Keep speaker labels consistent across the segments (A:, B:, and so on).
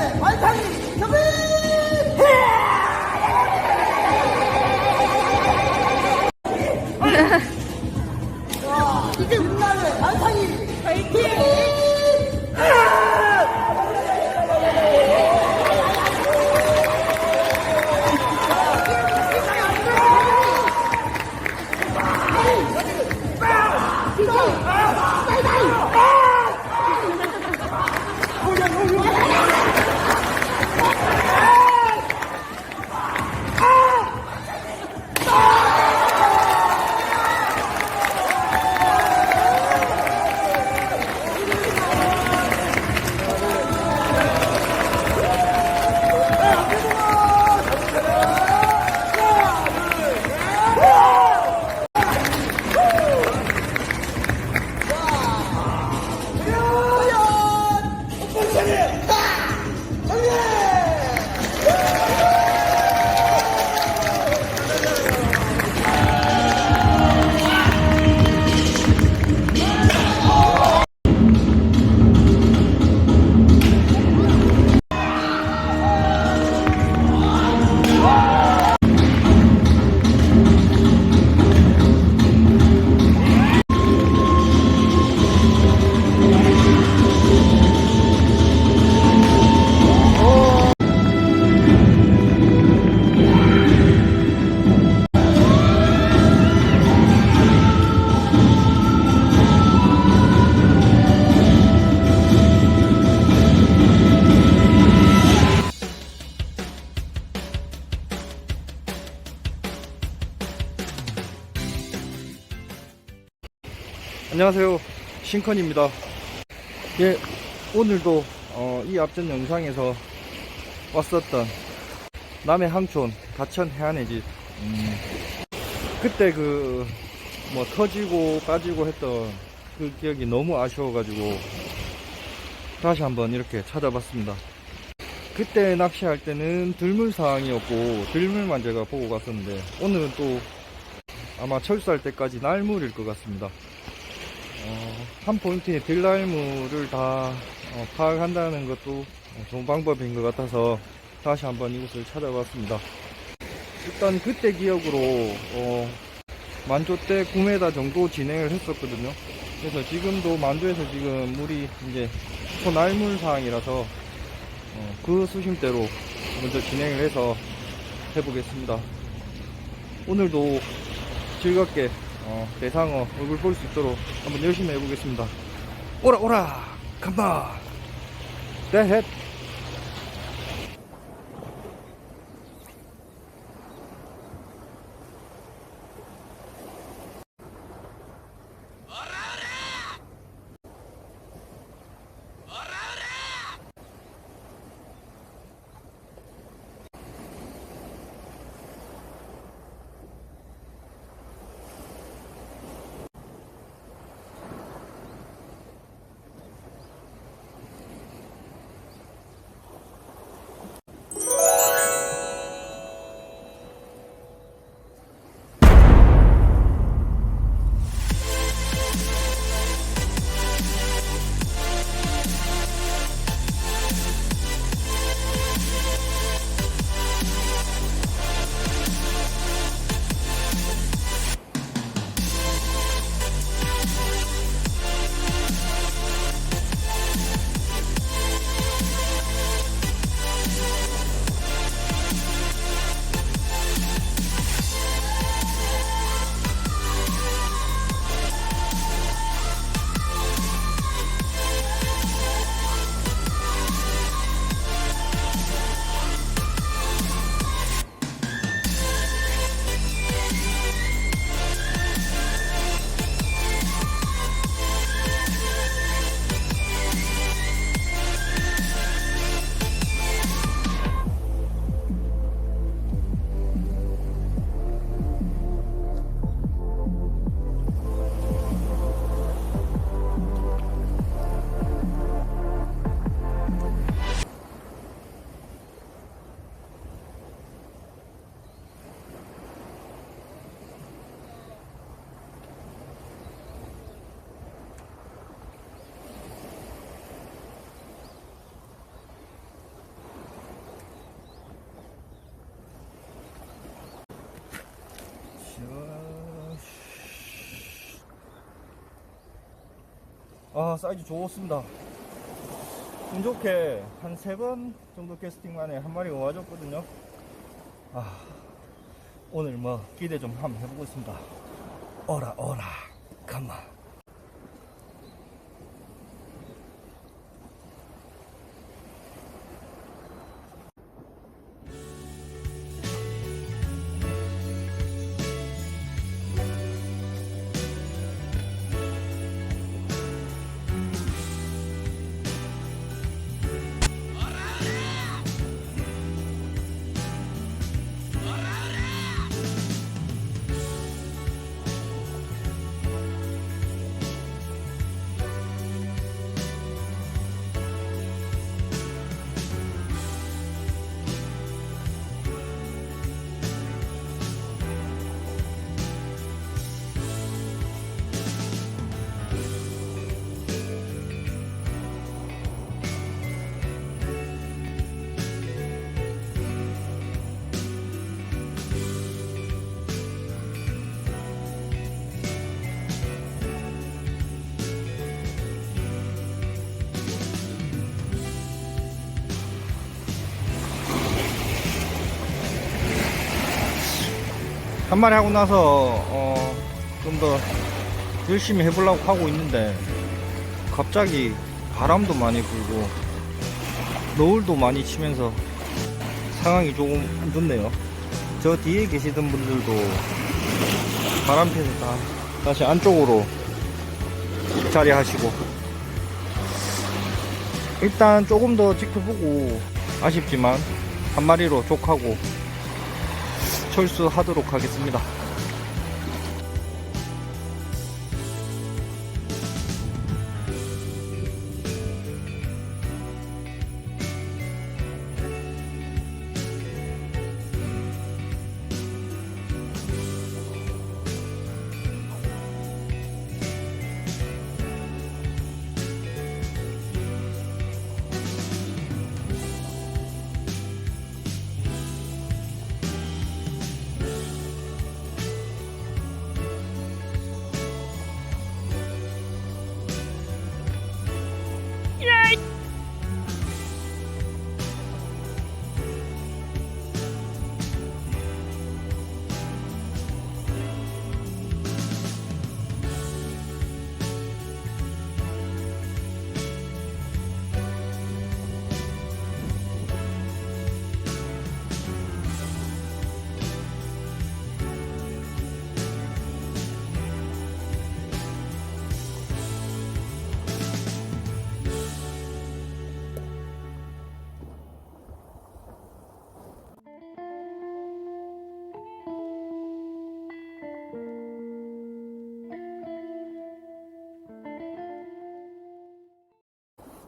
A: 원래 완상이 협의! 안녕하세요. 신컨입니다. 예 오늘도 어, 이 앞전 영상에서 왔었던 남해 항촌 가천 해안의 집 음, 그때 그 뭐 터지고 빠지고 했던 그 기억이 너무 아쉬워가지고 다시 한번 이렇게 찾아봤습니다. 그때 낚시할 때는 들물 상황이었고 들물만 제가 보고 갔었는데 오늘은 또 아마 철수할 때까지 날물일 것 같습니다 어, 한 포인트에 들날물을 다 어, 파악한다는 것도 어, 좋은 방법인 것 같아서 다시 한번 이곳을 찾아봤습니다. 일단 그때 기억으로 어, 만조 때 9m 정도 진행을 했었거든요. 그래서 지금도 만조에서 지금 물이 이제 초날물 상황이라서 어, 그 수심대로 먼저 진행을 해서 해보겠습니다. 오늘도 즐겁게 어, 대상어 얼굴 볼 수 있도록 한번 열심히 해보겠습니다. 오라 오라 컴온 대헷 아 사이즈 좋습니다. 운 좋게 한 세 번 정도 캐스팅 만에 한 마리가 와줬거든요. 아 오늘 뭐 기대 좀 한번 해보겠습니다. 오라 오라 가만 한 마리 하고 나서 어, 좀 더 열심히 해보려고 하고 있는데 갑자기 바람도 많이 불고 노을도 많이 치면서 상황이 조금 안 좋네요. 저 뒤에 계시던 분들도 바람 피해서 다 다시 안쪽으로 자리 하시고 일단 조금 더 지켜보고 아쉽지만 한 마리로 족하고 철수하도록 하겠습니다.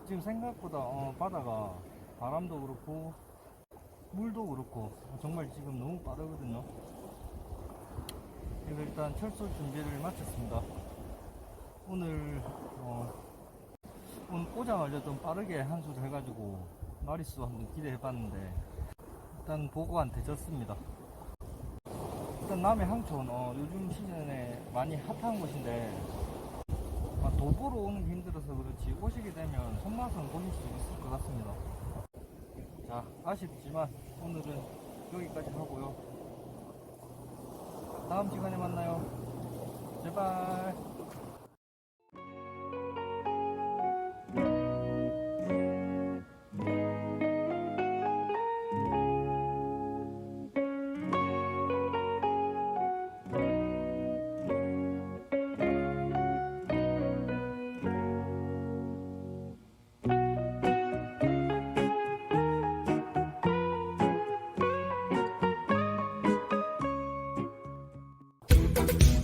A: 지금 생각보다 어, 바다가 바람도 그렇고 물도 그렇고 정말 지금 너무 빠르거든요. 그래서 일단 철수 준비를 마쳤습니다. 오늘 어, 오늘 오자마자 좀 빠르게 한수를 해가지고 마리수 한번 기대해봤는데 일단 보고한 되졌습니다. 일단 남해 항촌 어, 요즘 시즌에 많이 핫한 곳인데 아, 도보로 오는 게 힘들어서 그렇지 오시게 되면 손맛은 보실 수 있을 것 같습니다. 자 아쉽지만 오늘은 여기까지 하고요. 다음 시간에 만나요. 제발. Thank you.